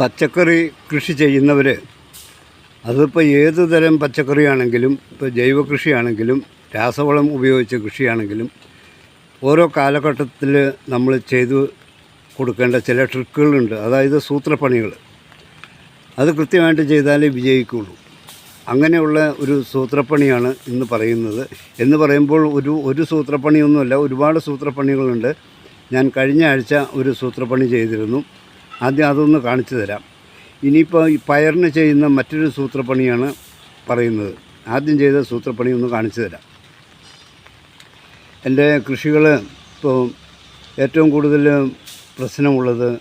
പച്ചക്കറി കൃഷി ചെയ്യുന്നവർ അതിപ്പോൾ ഏത് തരം പച്ചക്കറിയാണെങ്കിലും ഇപ്പോൾ ജൈവ കൃഷിയാണെങ്കിലും രാസവളം ഉപയോഗിച്ച കൃഷിയാണെങ്കിലും ഓരോ കാലഘട്ടത്തിൽ നമ്മൾ ചെയ്തു കൊടുക്കേണ്ട ചില ട്രിക്കുകളുണ്ട്. അതായത് സൂത്രപ്പണികൾ അത് കൃത്യമായിട്ട് ചെയ്താലേ വിജയിക്കുള്ളൂ. അങ്ങനെയുള്ള ഒരു സൂത്രപ്പണിയാണ് ഇന്ന് പറയുന്നത്. എന്ന് പറയുമ്പോൾ ഒരു ഒരു സൂത്രപ്പണിയൊന്നുമല്ല ഒരുപാട് സൂത്രപ്പണികളുണ്ട്. ഞാൻ കഴിഞ്ഞ ആഴ്ച ഒരു സൂത്രപ്പണി ചെയ്തിരുന്നു. ആദ്യം അതൊന്ന് കാണിച്ചു തരാം. ഇനിയിപ്പോൾ ഈ പയറിന് ചെയ്യുന്ന മറ്റൊരു സൂത്രപ്പണിയാണ് പറയുന്നത്. ആദ്യം ചെയ്ത സൂത്രപ്പണി ഒന്ന് കാണിച്ചു തരാം. എന്റെ കൃഷികൾ ഇപ്പോൾ ഏറ്റവും കൂടുതൽ പ്രശ്നമുള്ളത്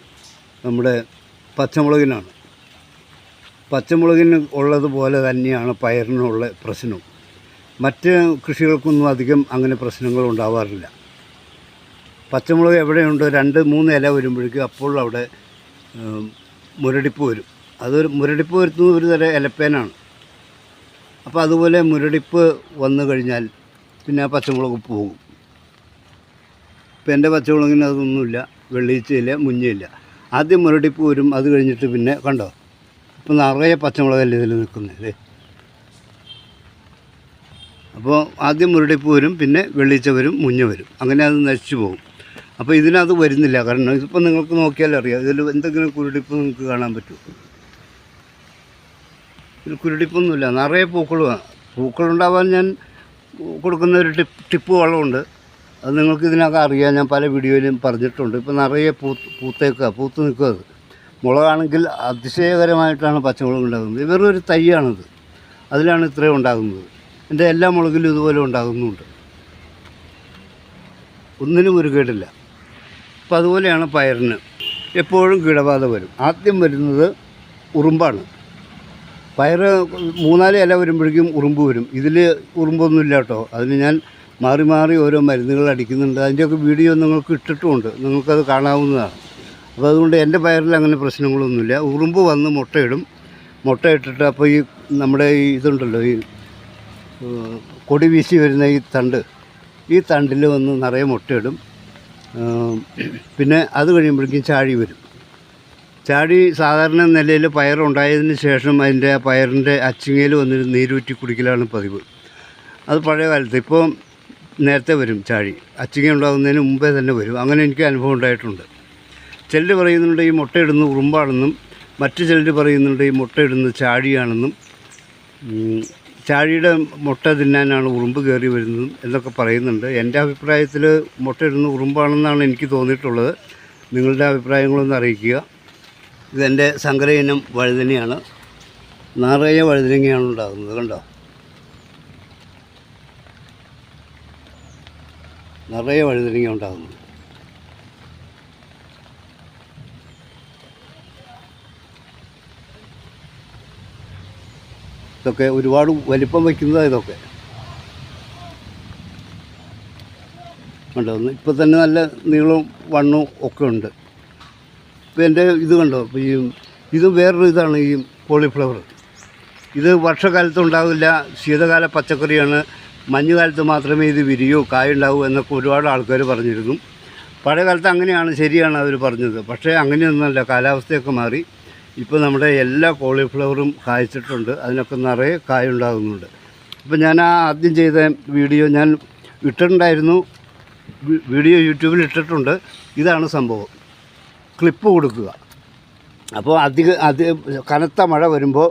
നമ്മുടെ പച്ചമുളകിനാണ്. പച്ചമുളകിന് ഉള്ളതുപോലെ തന്നെയാണ് പയറിനുള്ള പ്രശ്നവും. മറ്റ് കൃഷികൾക്കൊന്നും അധികം അങ്ങനെ പ്രശ്നങ്ങൾ ഉണ്ടാവാറില്ല. പച്ചമുളക് എവിടെയുണ്ടോ? രണ്ട് മൂന്ന് ഇല വരുമ്പോഴേക്കും അപ്പോൾ അവിടെ മുരടിപ്പ് വരും. അതൊരു മുരടിപ്പ് വരുത്തുന്നത് ഒരു തരം ഇലപ്പേനാണ് അപ്പോൾ അതുപോലെ മുരടിപ്പ് വന്നു കഴിഞ്ഞാൽ പിന്നെ ആ പച്ചമുളക് പോകും. ഇപ്പം എന്റെ പച്ചമുളകിന് അതൊന്നുമില്ല വെള്ളീച്ചയില്ല മുഞ്ഞയില്ല ആദ്യം മുരടിപ്പ് വരും അത് കഴിഞ്ഞിട്ട് പിന്നെ കണ്ടോ? ഇപ്പം നിറയെ പച്ചമുളകല്ലേ ഇതിൽ നിൽക്കുന്നത് അപ്പോൾ ആദ്യം മുരടിപ്പ് വരും പിന്നെ വെള്ളീച്ച വരും മുഞ്ഞ വരും. അങ്ങനെ അത് നശിച്ചു പോകും. അപ്പോൾ ഇതിനത് വരുന്നില്ല. കാരണം ഇതിപ്പോൾ നിങ്ങൾക്ക് നോക്കിയാൽ അറിയാം. ഇതിൽ എന്തെങ്കിലും കുരുടിപ്പ് നിങ്ങൾക്ക് കാണാൻ പറ്റും. ഇതിൽ കുരുടിപ്പൊന്നുമില്ല. നിറയെ പൂക്കളുമാണ് പൂക്കളുണ്ടാവാൻ ഞാൻ കൊടുക്കുന്ന ഒരു ടിപ്പ് ടിപ്പ് വളമുണ്ട് അത് നിങ്ങൾക്ക് ഇതിനകം അറിയാം. ഞാൻ പല വീഡിയോയിലും പറഞ്ഞിട്ടുണ്ട്. ഇപ്പോൾ നിറയെ പൂ പൂത്തേക്കുക പൂത്ത് നിൽക്കുക അത്. മുളകാണെങ്കിൽ അതിശയകരമായിട്ടാണ് പച്ചമുളക് ഉണ്ടാകുന്നത്. വെറും ഒരു തൈയാണിത്. അതിലാണ് ഇത്രയും ഉണ്ടാകുന്നത്. എന്റെ എല്ലാ മുളകിലും ഇതുപോലെ ഉണ്ടാകുന്നുണ്ട്. ഒന്നിനും ഒരു കേടില്ല. അപ്പോൾ അതുപോലെയാണ് പയറിന്. എപ്പോഴും കീടബാധ വരും. ആദ്യം വരുന്നത് ഉറുമ്പാണ്. പയർ മൂന്നാൽ ഇല വരുമ്പോഴേക്കും ഉറുമ്പ് വരും. ഇതിൽ ഉറുമ്പൊന്നുമില്ല കേട്ടോ. അതിന് ഞാൻ മാറി മാറി ഓരോ മരുന്നുകൾ അടിക്കുന്നുണ്ട്. അതിന്റെയൊക്കെ വീഡിയോ നിങ്ങൾക്ക് ഇട്ടിട്ടുമുണ്ട്. നിങ്ങൾക്കത് കാണാവുന്നതാണ്. അപ്പോൾ അതുകൊണ്ട് എന്റെ പയറിൽ അങ്ങനെ പ്രശ്നങ്ങളൊന്നുമില്ല. ഉറുമ്പ് വന്ന് മുട്ടയിടും. മുട്ടയിട്ടിട്ട് അപ്പോൾ ഈ നമ്മുടെ ഈ ഇതുണ്ടല്ലോ ഈ കൊടി വീശി വരുന്ന ഈ തണ്ട്. ഈ തണ്ടിൽ വന്ന് നിറയെ മുട്ടയിടും. പിന്നെ അത് കഴിയുമ്പോഴേക്കും ചാഴി വരും. ചാടി സാധാരണ നിലയിൽ പയറുണ്ടായതിന് ശേഷം അതിന്റെ പയറിന്റെ അച്ചിങ്ങയിൽ വന്നിട്ട് നീരൂറ്റി കുടിക്കലാണ് പതിവ്. അത് പഴയ കാലത്ത് ഇപ്പോൾ നേരത്തെ വരും ചാഴി അച്ചിങ്ങ ഉണ്ടാകുന്നതിന് മുമ്പേ തന്നെ വരും. അങ്ങനെ എനിക്ക് അനുഭവം ഉണ്ടായിട്ടുണ്ട്. ചിലർ പറയുന്നുണ്ട് ഈ മുട്ടയിടുന്ന ഉറുമ്പാണെന്നും മറ്റു ചിലർ പറയുന്നുണ്ട് ഈ മുട്ടയിടുന്ന ചാഴിയാണെന്നും ചാഴിയുടെ മുട്ട തിന്നാനാണ് ഉറുമ്പ് കയറി വരുന്നതും എന്നൊക്കെ പറയുന്നുണ്ട്. എന്റെ അഭിപ്രായത്തിൽ മുട്ട ഇടുന്ന ഉറുമ്പാണെന്നാണ് എനിക്ക് തോന്നിയിട്ടുള്ളത്. നിങ്ങളുടെ അഭിപ്രായങ്ങളൊന്ന് അറിയിക്കുക. ഇതെന്റെ സങ്കര ഇനം വഴുതനയാണ്. നാറയ വഴുതനങ്ങയാണ് ഉണ്ടാകുന്നത് കണ്ടോ? നിറയെ വഴുതനങ്ങ ഉണ്ടാകുന്നത്. ഇതൊക്കെ ഒരുപാട് വലിപ്പം വയ്ക്കുന്നതാണ് ഇതൊക്കെ. കണ്ടോ? ഇപ്പോൾ തന്നെ നല്ല നീളവും വണ്ണവും ഒക്കെ ഉണ്ട്. ഇപ്പോൾ എന്റെ ഇത് കണ്ടോ? ഈ ഇത് വേറൊരു ഇതാണ് ഈ കോളിഫ്ലവർ. ഇത് വർഷകാലത്ത് ഉണ്ടാവില്ല. ശീതകാല പച്ചക്കറിയാണ്. മഞ്ഞുകാലത്ത് മാത്രമേ ഇത് വിരിയൂ കായുണ്ടാവൂ എന്നൊക്കെ ഒരുപാട് ആൾക്കാർ പറഞ്ഞിരുന്നു. പഴയ കാലത്ത് അങ്ങനെയാണ് ശരിയാണ് അവർ പറഞ്ഞത്. പക്ഷേ അങ്ങനെയൊന്നുമല്ല. കാലാവസ്ഥയൊക്കെ മാറി. ഇപ്പോൾ നമ്മുടെ എല്ലാ കോളിഫ്ലവറും കായ്ച്ചിട്ടുണ്ട്. അതിനൊക്കെ നിറയെ കായുണ്ടാകുന്നുണ്ട് അപ്പോൾ ഞാൻ ആ ആദ്യം ചെയ്ത വീഡിയോ ഞാൻ ഇട്ടിട്ടുണ്ടായിരുന്നു. വീഡിയോ യൂട്യൂബിൽ ഇട്ടിട്ടുണ്ട്. ഇതാണ് സംഭവം. ക്ലിപ്പ് കൊടുക്കുക. അപ്പോൾ അധിക അധിക കനത്ത മഴ വരുമ്പോൾ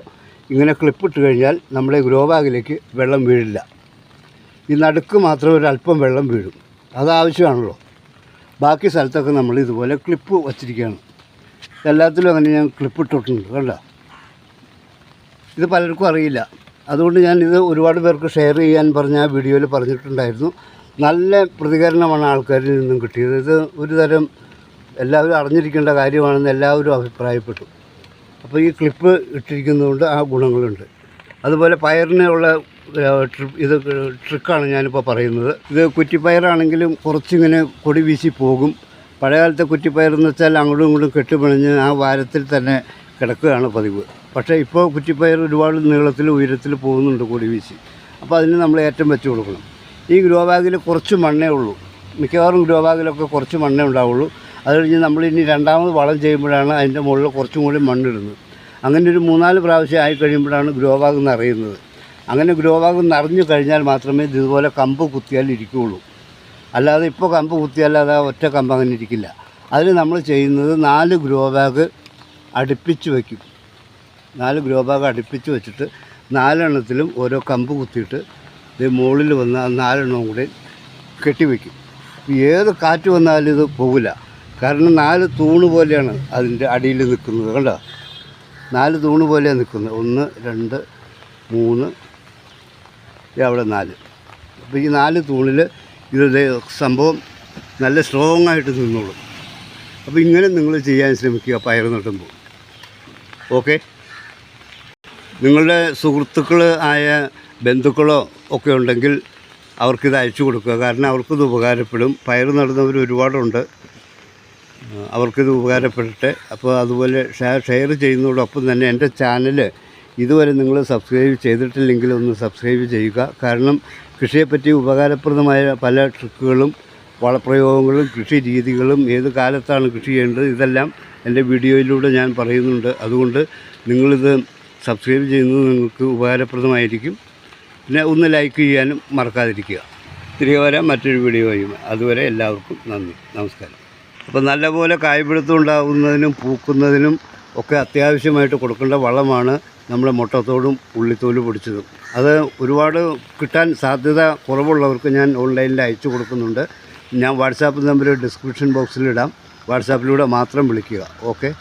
ഇങ്ങനെ ക്ലിപ്പ് ഇട്ട് കഴിഞ്ഞാൽ നമ്മുടെ ഗ്രോ ബാഗിലേക്ക് വെള്ളം വീഴില്ല. ഈ നടുക്ക് മാത്രം ഒരല്പം വെള്ളം വീഴും. അത് ആവശ്യമാണല്ലോ. ബാക്കി സ്ഥലത്തൊക്കെ നമ്മൾ ഇതുപോലെ ക്ലിപ്പ് വച്ചിരിക്കുകയാണ്. എല്ലാത്തിലും അങ്ങനെ ഞാൻ ക്ലിപ്പ് ഇട്ടിട്ടുണ്ട് കണ്ടോ? ഇത് പലർക്കും അറിയില്ല. അതുകൊണ്ട് ഞാൻ ഇത് ഒരുപാട് പേർക്ക് ഷെയർ ചെയ്യാൻ പറഞ്ഞ ആ വീഡിയോയിൽ പറഞ്ഞിട്ടുണ്ടായിരുന്നു. നല്ല പ്രതികരണമാണ് ആൾക്കാരിൽ നിന്നും കിട്ടിയത്. ഇത് ഒരു തരം എല്ലാവരും അറിഞ്ഞിരിക്കേണ്ട കാര്യമാണെന്ന് എല്ലാവരും അഭിപ്രായപ്പെട്ടു. അപ്പോൾ ഈ ക്ലിപ്പ് ഇട്ടിരിക്കുന്നതുകൊണ്ട് ആ ഗുണങ്ങളുണ്ട്. അതുപോലെ പയറിനുള്ള ഉള്ള ട്രി- ഇത് ട്രിക്കാണ് ഞാനിപ്പോൾ പറയുന്നത്. ഇത് കുറ്റിപ്പയറാണെങ്കിലും കുറച്ചിങ്ങനെ കൊടി വീശി പോകും. പഴയകാലത്തെ കുറ്റിപ്പയറെന്ന് വെച്ചാൽ അങ്ങോട്ടും ഇങ്ങോട്ടും കെട്ടുപിണഞ്ഞ് ആ വാരത്തിൽ തന്നെ കിടക്കുകയാണ് പതിവ്. പക്ഷേ ഇപ്പോൾ കുറ്റിപ്പയർ ഒരുപാട് നീളത്തിൽ ഉയരത്തിൽ പോകുന്നുണ്ട് കൂടി വീശി. അപ്പോൾ അതിന് നമ്മൾ ഏറ്റം വെച്ച് കൊടുക്കണം. ഈ ഗ്രോ ബാഗിൽ കുറച്ച് മണ്ണേ ഉള്ളൂ. മിക്കവാറും ഗ്രോ ബാഗിലൊക്കെ കുറച്ച് മണ്ണേ ഉണ്ടാവുള്ളൂ. അത് കഴിഞ്ഞ് നമ്മൾ ഇനി രണ്ടാമത് വളം ചെയ്യുമ്പോഴാണ് അതിന്റെ മുകളിൽ കുറച്ചും കൂടി മണ്ണിടുന്നത്. അങ്ങനെ ഒരു മൂന്നാൽ പ്രാവശ്യം ആയി കഴിയുമ്പോഴാണ് ഗ്രോ ബാഗ് നിറയുന്നത്. അങ്ങനെ ഗ്രോ ബാഗ് നിറഞ്ഞു കഴിഞ്ഞാൽ മാത്രമേ ഇതുപോലെ കമ്പ് കുത്തിയാൽ ഇരിക്കുകയുള്ളൂ. അല്ലാതെ ഇപ്പോൾ കമ്പ് കുത്തിയല്ലാതെ ഒറ്റ കമ്പ് അങ്ങനെ ഇരിക്കില്ല. അതിന് നമ്മൾ ചെയ്യുന്നത് നാല് ഗ്രോ ബാഗ് അടുപ്പിച്ച് വയ്ക്കും നാല് ഗ്രോ ബാഗ് അടുപ്പിച്ച് വെച്ചിട്ട് നാലെണ്ണത്തിലും ഓരോ കമ്പ് കുത്തിയിട്ട് ഇത് മുകളിൽ വന്ന് ആ നാലെണ്ണവും കൂടി കെട്ടിവെക്കും ഏത് കാറ്റ് വന്നാലും ഇത് പോകില്ല കാരണം നാല് തൂണ് പോലെയാണ് അതിന്റെ അടിയിൽ നിൽക്കുന്നത് കണ്ടോ? നാല് തൂണ് പോലെയാണ് നിൽക്കുന്നത്. ഒന്ന് രണ്ട് മൂന്ന് അവിടെ നാല്. അപ്പോൾ ഈ നാല് തൂണിൽ ഇത് സംഭവം നല്ല സ്ട്രോങ് ആയിട്ട് നിന്നോളും. അപ്പോൾ ഇങ്ങനെ നിങ്ങൾ ചെയ്യാൻ ശ്രമിക്കുക പയർ നട്ടുമ്പോൾ. ഓക്കെ നിങ്ങളുടെ സുഹൃത്തുക്കൾ ആയ ബന്ധുക്കളോ ഒക്കെ ഉണ്ടെങ്കിൽ അവർക്കിത് അയച്ചു കൊടുക്കുക. കാരണം അവർക്കിത് ഉപകാരപ്പെടും. പയർ നടുന്നവർ ഒരുപാടുണ്ട്. അവർക്കിത് ഉപകാരപ്പെടട്ടെ. അപ്പോൾ അതുപോലെ ഷെയർ ഷെയർ ചെയ്യുന്നതോടൊപ്പം തന്നെ എന്റെ ചാനൽ ഇതുവരെ നിങ്ങൾ സബ്സ്ക്രൈബ് ചെയ്തിട്ടില്ലെങ്കിൽ ഒന്ന് സബ്സ്ക്രൈബ് ചെയ്യുക. കാരണം കൃഷിയെപ്പറ്റി ഉപകാരപ്രദമായ പല ട്രിക്കുകളും വളപ്രയോഗങ്ങളും കൃഷി രീതികളും ഏത് കാലത്താണ് കൃഷി ചെയ്യേണ്ടത് ഇതെല്ലാം എന്റെ വീഡിയോയിലൂടെ ഞാൻ പറയുന്നുണ്ട്. അതുകൊണ്ട് നിങ്ങളിത് സബ്സ്ക്രൈബ് ചെയ്യുന്നത് നിങ്ങൾക്ക് ഉപകാരപ്രദമായിരിക്കും. പിന്നെ ഒന്ന് ലൈക്ക് ചെയ്യാനും മറക്കാതിരിക്കുക. തിരികെ വരാം മറ്റൊരു വീഡിയോയും അതുവരെ എല്ലാവർക്കും നന്ദി. നമസ്കാരം. അപ്പോൾ നല്ലപോലെ കായ്പിടുത്തം ഉണ്ടാകുന്നതിനും പൂക്കുന്നതിനും ഒക്കെ അത്യാവശ്യമായിട്ട് കൊടുക്കേണ്ട വളമാണ് നമ്മുടെ മുട്ടത്തോടും ഉള്ളിത്തോലും പൊടിച്ചതും. അത് ഒരുപാട് കിട്ടാൻ സാധ്യത കുറവുള്ളവർക്ക് ഞാൻ ഓൺലൈനിൽ അയച്ചു കൊടുക്കുന്നുണ്ട്. ഞാൻ വാട്സാപ്പ് നമ്പർ ഡിസ്ക്രിപ്ഷൻ ബോക്സിലിടാം വാട്സാപ്പിലൂടെ മാത്രം വിളിക്കുക. ഓക്കെ?